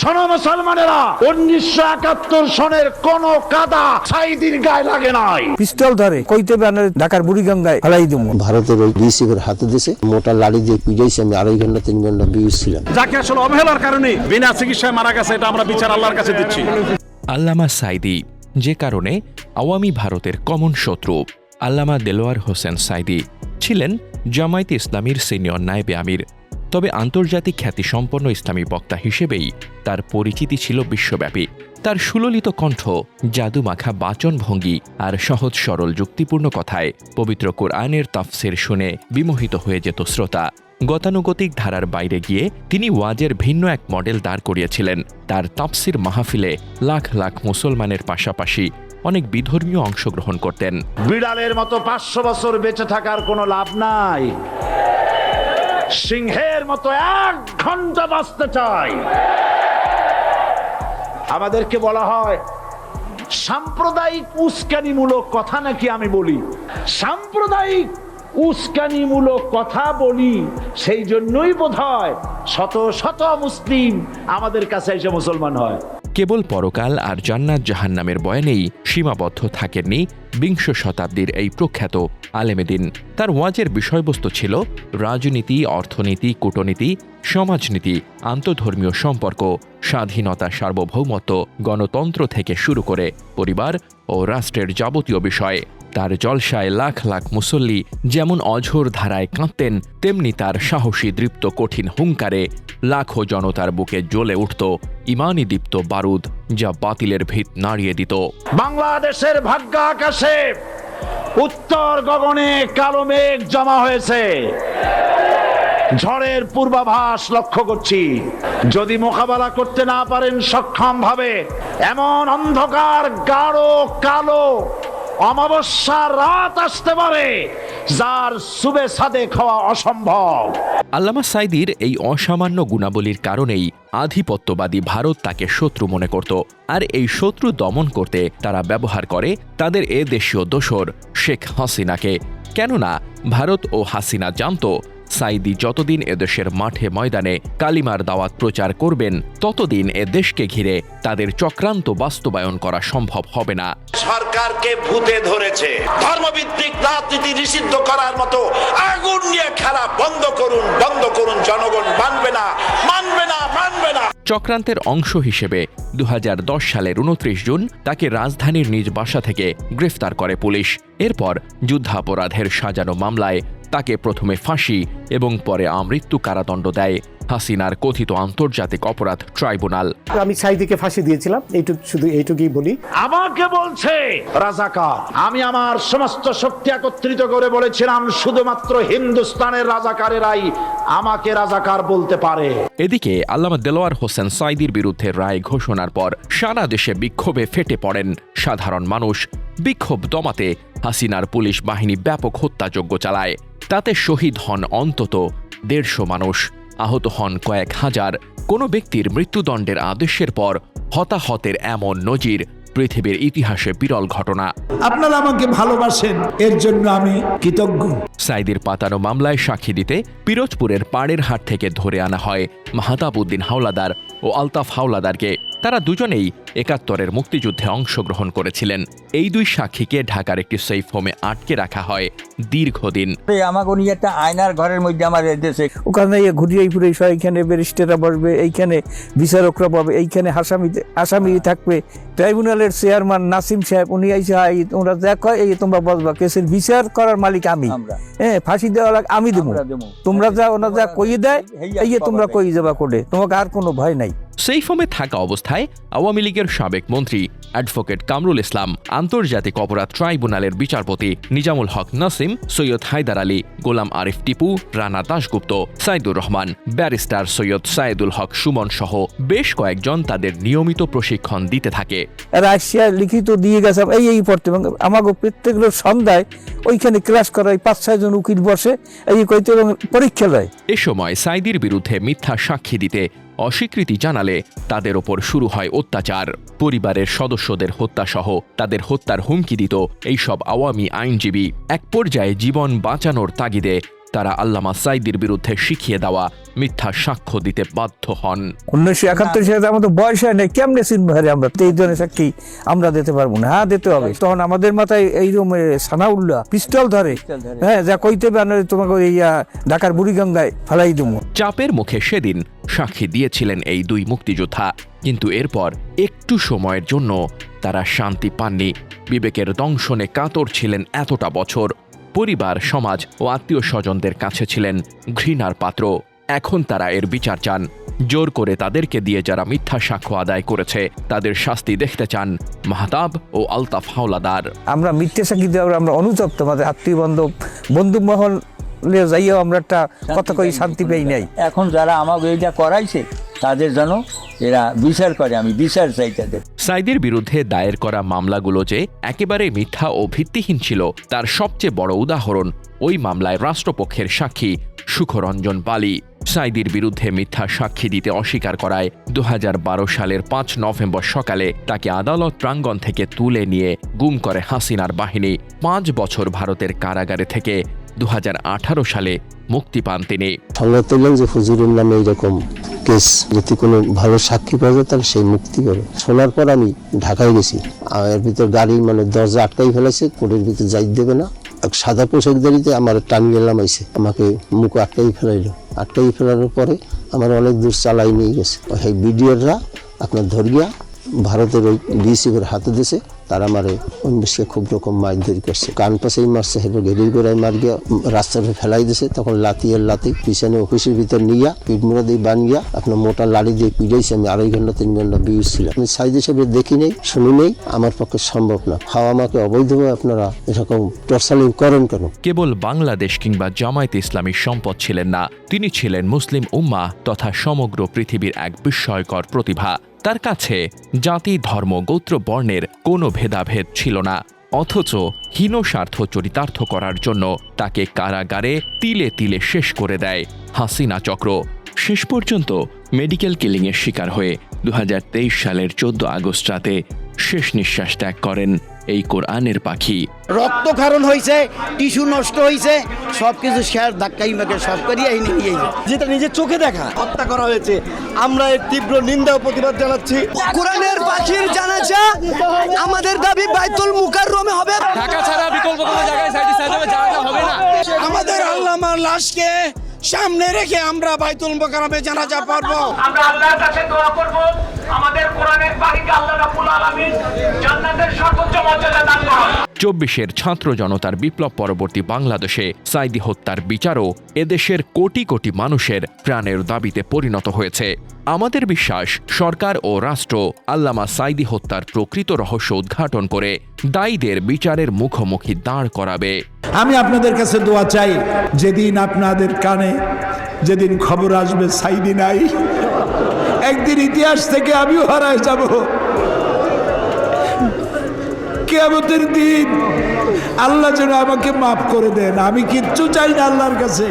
শোনো মুসলমানেরা উনিশশো একাত্তর সনের কোন কাদা সাইদির গায়ে লাগে নাই। পিস্তল ধরে কইতে বানের ঢাকার বুড়িগঙ্গায় ফেলাই দিব। ভারতের ওই হাতে দিয়েছে মোটা লাড়ি দিয়ে পিজাইছে আমি আড়াই ঘণ্টা তিন ঘণ্টা ছিলাম। যাকে আসলে অবহেলার কারণে বিনা চিকিৎসায় মারা গেছে এটা আমরা বিচার আল্লাহর কাছে দিচ্ছি। আল্লামা সাইদি যে কারণে আওয়ামী ভারতের কমন শত্রু আল্লামা দেলোয়ার হোসেন সাইদি ছিলেন জামায়াতে ইসলামীর সিনিয়র নায়েবে আমির। তবে আন্তর্জাতিক খ্যাতিসম্পন্ন ইসলামী বক্তা হিসেবেই তার পরিচিতি ছিল বিশ্বব্যাপী। তার সুললিত কণ্ঠ, জাদুমাখা বাচনভঙ্গি আর সহজ সরল যুক্তিপূর্ণ কথায় পবিত্র কোরআনের তাফসির শুনে বিমোহিত হয়ে যেত শ্রোতা। গতানুগতিক ধারার বাইরে গিয়ে তিনি ওয়াজের ভিন্ন এক মডেল দাঁড় করিয়েছিলেন। তার তাফসির মাহফিলে লাখ লাখ মুসলমানের পাশাপাশি অনেক বিধর্মীয় অংশগ্রহণ করতেন। বিড়ালের মতো পাঁচশো বছর বেঁচে থাকার কোনো লাভ নাই। সিংহের মতো এক ঘণ্টা বাঁচতে চাই। আমাদেরকে বলা হয়, সাম্প্রদায়িক উস্কানিমূলক কথা নাকি আমি বলি? সাম্প্রদায়িক উস্কানিমূলক কথা বলি, সেই জন্যই বোধ হয় শত শত মুসলিম আমাদের কাছে এসে মুসলমান হয়। কেবল পরকাল আর জান্নাত জাহান্নামের বয়ানেই সীমাবদ্ধ থাকেননি বিংশ শতাব্দীর এই প্রখ্যাত আলেমেদিন। তার ওয়াজের বিষয়বস্তু ছিল রাজনীতি, অর্থনীতি, কূটনীতি, সমাজনীতি, আন্তধর্মীয় সম্পর্ক, স্বাধীনতা, সার্বভৌমত্ব, গণতন্ত্র থেকে শুরু করে পরিবার ও রাষ্ট্রের যাবতীয় বিষয়। তার জলসায় লাখ লাখ মুসল্লি যেমন অঝোর ধারায় কাঁদতেন, তেমনি তার সাহসী, দৃপ্ত, কঠিন হুঙ্কারে লাখো জনতার বুকে জ্বলে উঠত ইমানি দীপ্ত বারুদ যা বাতিলের ভিত নাড়িয়ে দিত। বাংলাদেশের ভাগ্য আকাশে উত্তর গগনে কালো মেঘ জমা হয়েছে। ঝড়ের পূর্বাভাস লক্ষ্য করছি। যদি মোকাবেলা করতে না পারেন সক্ষম ভাবে এমন অন্ধকার গাঢ় কালো অমাবস্যার রাত আসতে পারে। যার সুবে সাদে খাওয়া অসম্ভব। আল্লামা সাইদির এই অসামান্য গুণাবলীর কারণেই আধিপত্যবাদী ভারত তাকে শত্রু মনে করত, আর এই শত্রু দমন করতে তারা ব্যবহার করে তাদের এ দেশীয় দোসর শেখ হাসিনাকে। কেননা, ভারত ও হাসিনা জানত সাইদি যতদিন এদেশের মাঠে ময়দানে কালিমার দাওয়াত প্রচার করবেন ততদিন এ দেশকে ঘিরে তাদের চক্রান্ত বাস্তবায়ন করা সম্ভব হবে না। সরকারকে ভূতে ধরেছে। ধর্মভিত্তিক রাজনীতি নিষিদ্ধ করার মতো আগুন নিয়ে খেলা বন্ধ করুন বন্ধ করুন জনগণ মানবে না মানবে না মানবে না। চক্রান্তের অংশ হিসেবে দু হাজার দশ সালের উনত্রিশ জুন তাকে রাজধানীর নিজ বাসা থেকে গ্রেফতার করে পুলিশ। এরপর যুদ্ধাপরাধের সাজানো মামলায় তাকে প্রথমে ফাঁসি এবং পরে আমৃত্যু কারাদণ্ড দেয় হাসিনার কথিত আন্তর্জাতিক অপরাধ ট্রাইব্যুনাল। আমি সাইদিকে ফাঁসি দিয়েছিলাম এইটুকু শুধু এইটুকুই বলি। আমাকে বলছে রাজাকার। আমি আমার সমস্ত শক্তি একত্রিত করে বলেছিলাম শুধুমাত্র হিন্দুস্তানের রাজাকারেরাই আমাকে রাজাকার বলতে পারে। এদিকে আল্লামা দেলোয়ার হোসেন সাইদির বিরুদ্ধে রায় ঘোষণার পর সারা দেশে বিক্ষোভে ফেটে পড়েন সাধারণ মানুষ। বিক্ষোভ দমাতে হাসিনার পুলিশ বাহিনী ব্যাপক হত্যাযজ্ঞ চালায়। তাতে শহীদ হন অন্তত দেড়শো মানুষ। আহত হন কয়েক হাজার। কোনো ব্যক্তির মৃত্যুদণ্ডের আদেশের পর হতাহতের এমন নজির পৃথিবীর ইতিহাসে বিরল ঘটনা। আপনারা আমাকে ভালোবাসেন এর জন্য আমি কৃতজ্ঞ। সাইদির পাতানো মামলায় সাক্ষী দিতে পিরোজপুরের পাড়ের হাট থেকে ধরে আনা হয় মাহাতাবুদ্দিন হাওলাদার ও আলতাফ হাওলাদারকে। তারা দুজনেই একাত্তরের মুক্তিযুদ্ধে অংশগ্রহণ করেছিলেন। এই দুই সাক্ষীকে ঢাকার একটি সেফ হোমে আটকে রাখা হয় দীর্ঘদিন। আমাকে উনি একটা আয়নার ঘরের মধ্যে আমার দেশে ওখানে ঘুরিয়ে ফুরিয়ে সব এইখানে ব্যারিস্টাররা বসবে এইখানে বিচারকরা পাবে এইখানে আসামি আসামি থাকবে। ট্রাইব্যুনালের চেয়ারম্যান নাসিম সাহেব উনি আইসে "এই তোমরা যা কয় এই তোমরা বসবা কেসের বিচার করার মালিক আমি। হ্যাঁ ফাঁসি দেওয়া লাগ আমি দেবো। তোমরা যা ওনা যা কইয়ে দেয় এই তোমরা পাবা কই যাবা কোটে তোমাকে আর কোনো ভয় নাই। সেই ফোমে থাকা অবস্থায় আওয়ামী লীগের সাবেক মন্ত্রী অ্যাডভোকেট কামরুল ইসলাম আন্তর্জাতিক অপরাধ ট্রাইব্যুনালের বিচারপতি নিজামুল হক নাসিম সৈয়দ হায়দার আলী গোলাম আরিফ টিপু রানা দাশগুপ্ত সাইদুর রহমান ব্যারিস্টার সৈয়দ সাইদুল হক সুমন সহ বেশ কয়েকজন তাদের নিয়মিত প্রশিক্ষণ দিতে থাকে। রাশিয়া লিখিত দিয়ে গেছে এই এই পড়তে এবং আমাকে সন্ধ্যায় ওইখানে ক্লাস করায় পাঁচ ছয়জন উকিল বসে এই কইতে এবং পরীক্ষা দেয়। এ সময় সাইদির বিরুদ্ধে মিথ্যা সাক্ষী দিতে অস্বীকৃতি জানালে তাদের ওপর শুরু হয় অত্যাচার। পরিবারের সদস্যদের হত্যাসহ তাদের হত্যার হুমকি দিত এইসব আওয়ামী আইনজীবী। এক পর্যায়ে জীবন বাঁচানোর তাগিদে তারা আল্লামা সাইদির বিরুদ্ধে শিখিয়ে দেওয়া মিথ্যা সাক্ষ্য দিতে বাধ্য হন। উনিশশো একাত্তর সালে আমার তো বয়স হয় নাই কেমনে চিনবো হারে আমরা? তেইশ জনের সাক্ষী আমরা দিতে পারব না। হ্যাঁ দিতে হবে। তখন আমাদের মাথায় এইরকম সানাউল্লাহ পিস্তল ধরে। হ্যাঁ যা কইতে পারে তোমাকে ইয়া, ঢাকার বুড়িগঙ্গায় ফালাই দেবো। চাপের মুখে সেদিন সাক্ষী দিয়েছিলেন এই দুই মুক্তিযোদ্ধা। কিন্তু এরপর একটু সময়ের জন্য তারা শান্তি পাননি। বিবেকের দংশনে কাতর ছিলেন এতটা বছর। পরিবার সমাজ ও আত্মীয় স্বজনদের কাছে ছিলেন ঘৃণার পাত্র। এখন তারা এর বিচার চান। জোর করে তাদেরকে দিয়ে যারা মিথ্যা সাক্ষ্য আদায় করেছে তাদের শাস্তি দেখতে চান মাহতাব ও আলতাফ হাওলাদার। আমরা মিথ্যে সাক্ষী দেওয়ার আমরা অনুতপ্ত। আমাদের আত্মীয় বান্ধব বন্ধু মহলে যাইয়াও আমরা একটা কথা কই শান্তি পাই নাই। এখন যারা আমাকে এইটা করাইছে তাদের যেন এরা বিচার করে আমি বিচার চাই তাদের। সাইদের বিরুদ্ধে দায়ের করা মামলাগুলো যে একেবারে মিথ্যা ও ভিত্তিহীন ছিল তার সবচেয়ে বড় উদাহরণ ওই মামলায় রাষ্ট্রপক্ষের সাক্ষী সুখরঞ্জন বালি সাইদির বিরুদ্ধে মিথ্যা সাক্ষী দিতে অস্বীকার করায় দুহাজার বারো সালের পাঁচ নভেম্বর সকালে তাকে আদালত প্রাঙ্গণ থেকে তুলে নিয়ে গুম করে হাসিনার বাহিনী। পাঁচ বছর ভারতের কারাগারে থেকে দু হাজার আঠারো সালে মুক্তি পান তিনি। যে নামে কেস যদি কোনো ভালো সাক্ষী পাওয়া যায়, তাহলে সেই মুক্তি হবে শোনার পর আমি ঢাকায় গেছি। এর ভিতর গাড়ি মানে দরজা আটকাই ফেলেছে কোর্টের ভিতর যাই দেবে না। সাদা পোশাক দাঁড়িতে আমার টান গেলাম আইসে আমাকে মুখ আটকাই ফেলাইলো। আটকাই ফেলানোর পরে আমার অনেক দূর চালাই নিয়ে গেছে। সেই বিডিওররা আপনার ধরিয়া ভারতের ওই ডিসিপের হাতে দিয়েছে তারা আমারে অন্বেষকে খুব রকম মাছ ধরি করছে। কান পাশেই মারছে হেঁটে ঘেরির গোড়ায় মার গিয়া রাস্তাটা ফেলাই দিছে, তখন লাতি আর লাতি পিছনে অফিসের ভিতর নিয়া পিঠমোড়া দিয়ে বান গিয়া আপনার মোটা লাড়ি দিয়ে পিড়াইছে, আমি আড়াই ঘণ্টা, তিন ঘণ্টা বিউজ ছিলাম আমি সাইজ হিসেবে দেখি নেই, শুনি নেই, আমার পক্ষে সম্ভব না। খাওয়া আমাকে অবৈধভাবে আপনারা এরকম টর্চালিং করেন কেন? কেবল বাংলাদেশ কিংবা জামায়াত ইসলামীর সম্পদ ছিলেন না, তিনি ছিলেন মুসলিম উম্মা তথা সমগ্র পৃথিবীর এক বিস্ময়কর প্রতিভা। তার কাছে জাতি, ধর্ম, গোত্র, বর্ণের কোনো ভেদাভেদ ছিল না। অথচ হীন স্বার্থ চরিতার্থ করার জন্য তাকে কারাগারে তিলে তিলে শেষ করে দেয় হাসিনা চক্র। শেষ পর্যন্ত মেডিকেল কিলিংয়ের শিকার হয়ে দুহাজার তেইশ সালের চোদ্দ আগস্ট রাতে শেষ নিঃশ্বাস ত্যাগ করেন। এই কোরআনের পাখি। রক্তক্ষরণ হয়েছে টিস্যু নষ্ট হয়েছে সব কিছু শেয়ার ধাক্কাই মাকে সব করিয়া এনে নিয়ে যেটা নিজের চোখে দেখা। হত্যা করা হয়েছে। আমরা এর তীব্র নিন্দা ও প্রতিবাদ জানাচ্ছি। কোরআনের পাখির জানাজা আমাদের দাবি বাইতুল মুকার রোমে হবে। ঢাকা ছাড়া বিকল্প কোনো জায়গায় সাইডে সাইডে জানাজা হবে না। আমাদের আল্লামার লাশকে সামনে রেখে আমরা বাইতুল মোকারমে জানাজা পারব। আমরা আল্লাহর কাছে দোয়া করব। আমাদের কোরআনের বাড়িকে আল্লাহ রাব্বুল আলামিন জান্নাতের সর্বোচ্চ মর্যাদা দান করুন। চব্বিশের ছাত্র জনতার বিপ্লব পরবর্তী বাংলাদেশে সাইদি হত্যার বিচারও এদেশের কোটি কোটি মানুষের প্রাণের দাবিতে পরিণত হয়েছে। আমাদের বিশ্বাস সরকার ও রাষ্ট্র আল্লামা সাইদি হত্যার প্রকৃত রহস্য উদ্ঘাটন করে। দায়ীদের বিচারের মুখোমুখি দাঁড় করাবে। আমি আপনাদের কাছে দোয়া চাই, যেদিন আপনাদের কানে, যেদিন খবর আসবে সাইদি নাই, একদিন ইতিহাস থেকে আমিও হারায় যাব। কেয়ামতের দিন আল্লাহ যেন আমাকে মাফ করে দেন, আমি কিচ্ছু চাই না আল্লাহর কাছে।